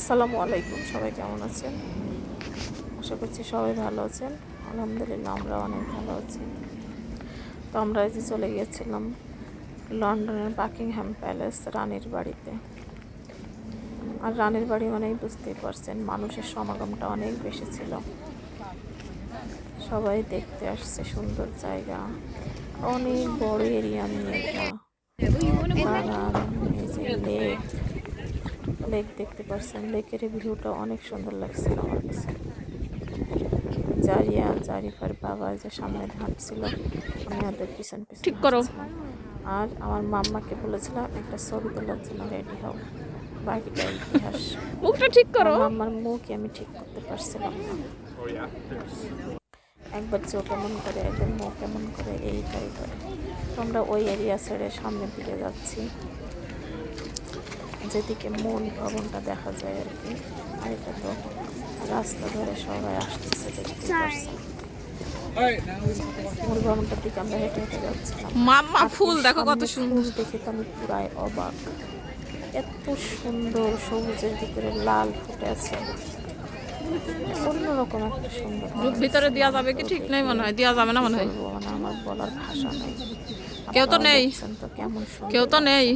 আসসালামু আলাইকুম, সবাই কেমন আছেন? আশা করছি সবাই ভালো আছেন। আলহামদুলিল্লাহ, আমরা অনেক ভালো আছি। তো আমরা এই যে চলে গিয়েছিলাম লন্ডনের বাকিংহ্যাম প্যালেস, রানীর বাড়িতে। আর রানীর বাড়ি মানেই বুঝতেই পারছেন, মানুষের সমাগমটা অনেক বেশি ছিল। সবাই দেখতে আসছে, সুন্দর জায়গা। অনেক বড় এরিয়া নিয়ে এটা লেক দেখতে পারছেন। লেকের ভিউটা অনেক সুন্দর লাগছিল আমার কাছে। জারিয়া জারিফার বাবা যে সামনে হাঁটছিল আমি ওদের পিছন পিছন ঠিক করো। আর আমার মাম্মাকে বলেছিলাম একটা ছবি তোলার জন্য রেডি হও। বাকিটা ইতিহাস। মুখটা ঠিক করো। আমার মাম্মার মুখই আমি ঠিক করতে পারছিলাম একবার চোখ কেমন করে একবার মুখ কেমন করে এইটাই করে আমরা ওই এরিয়া ছেড়ে সামনের দিকে যাচ্ছি। যেদিকে মূল ভবনটা দেখা যায় আর কি আর এটা তো রাস্তা ধরে সবাই আসতেছে দেখতে পাচ্ছি মূল ভবনটার দিকে আমরা হেঁটে হেঁটে যাচ্ছিলাম। মাম্মা ফুল দেখো কত সুন্দর। দেখে তো আমি পুরাই অবাক। এত সুন্দর সবুজের ভিতরে লাল ফুটে আছে। অন্যরকম একটা সুন্দর ভিতরে দেওয়া যাবে কি? ঠিক নেই মনে হয়। দেওয়া যাবে না মনে হয়। মানে আমার বলার ভাষা নাই। কেউ তো নেই। তো কেমন কেউ তো নেই।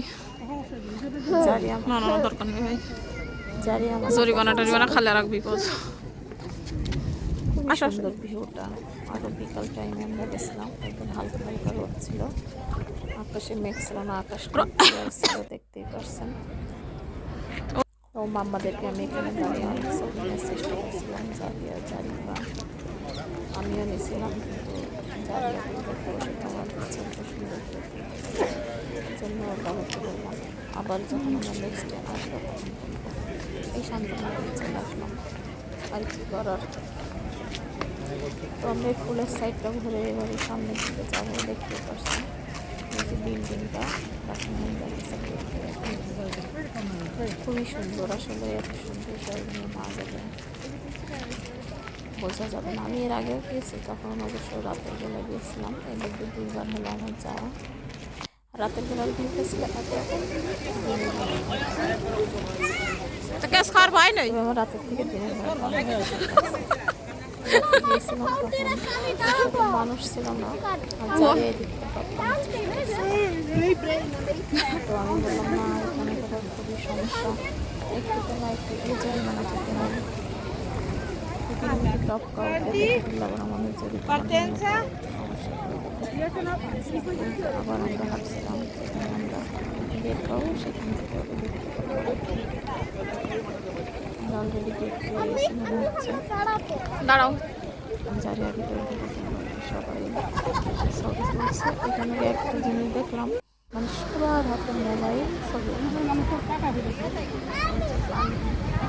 জরিমানা টরিমানা খালে। সুন্দর বিকাল টাইমে একদিন হালকা হালকা ছিল আকাশে মেঘ ছিল না ছিল দেখতেই পারছেন মাম্মাদেরকে আমি এখানে জারিয়া আমিও নিয়েছিলাম জন্য বাবাকে বললাম আবার যখন আমরা নেক্সট ডে আসব, এই শান্তনা চলে আসলাম আর কি করার? তো আমরা ফুলের সাইডটা ঘুরে এবারে সামনের দিকে যাব দেখতে পাচ্ছি এই যে বিল্ডিংটা খুবই সুন্দর, আসলে এত সুন্দর জায়গা না গেলে বোঝা যাবে না। আমি এর আগেও গিয়েছি তখন অবশ্য রাতের বেলা গিয়েছিলাম। এবার দু দুইবার হলো আমার যাওয়া। রাতের বেলার ভিউটা ছিল এত গ্যাস খাওয়ার ভয় নেই? আমার রাতের থেকে দিনের বেলা মানুষ ছিল না। ভাবলাম তো আমি বললাম না এখানে খুবই সমস্যা। একটু তো একটু এই জরিমানা আবার আমরা ভাবছিলাম আমরা বের মনে হচ্ছে দাঁড়াও। জারিয়া ভিতরে সবাই ছবি তুলছে এখানে একটা জিনিস দেখলাম মানে সবার হাতে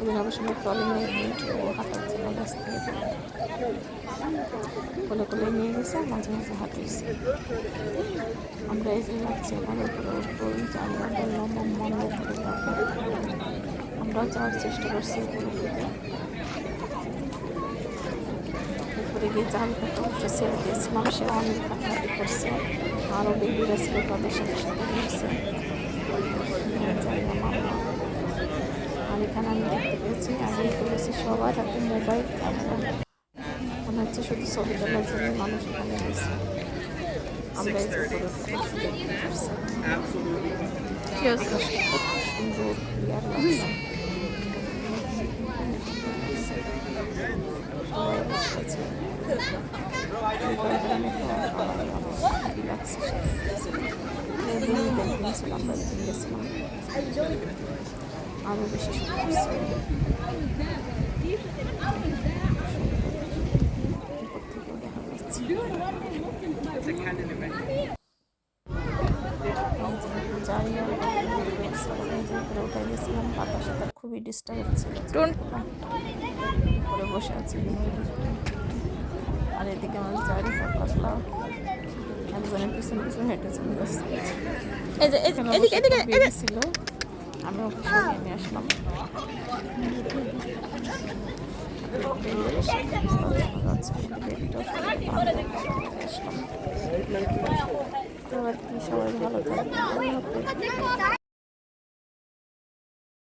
ওদের অবশ্য ট্রলি নিয়ে ও হাঁটার জন্য ব্যস্ত হয়ে যায় কোলে কোলে নিয়ে গেছে, মাঝে মাঝে হাঁটিয়েছে আমরা এই যে যাচ্ছি আমার উপরে জানলা বললাম যাব আমরাও যাওয়ার চেষ্টা করছি উপরে গিয়ে জাল কাটা অবশ্য ছেড়ে দিয়েছিলাম সে অনেক হাঁটাহাঁটি করছে আরও বেবিরা ছিল তাদের সাথে সাথে। মামা আর এখানে আমি দেখতে পেয়েছি আগেই করেছি সবার হাতে মোবাইল ক্যামেরা মনে হচ্ছে শুধু ছবি তোলার জন্য মানুষ এখানে গেছে আমরা এই যে উপরে উঠে বসে দেখতে পাচ্ছি কি হচ্ছে? কত সুন্দর ক্লিয়ার লাগছে সবাই বসে আছে বিকালবেলা মতো সবাই অনেক রিল্যাক্সেশন দিনই দেখবেন ছিল আমরা দিন গেছিলাম আরও বেশি কোথায় গেছিলাম তার খুবই ডিস্টার্ব করে বসে আছি আর এদিকে আমার একজনের পিছনে পিছনে হেঁটে চলে যাচ্ছে এই যে এদিকে এদিকে এদিকে ছিল আমি ওকে সরিয়ে নিয়ে আসলাম তো আর কি সবাই ভালো থাকবে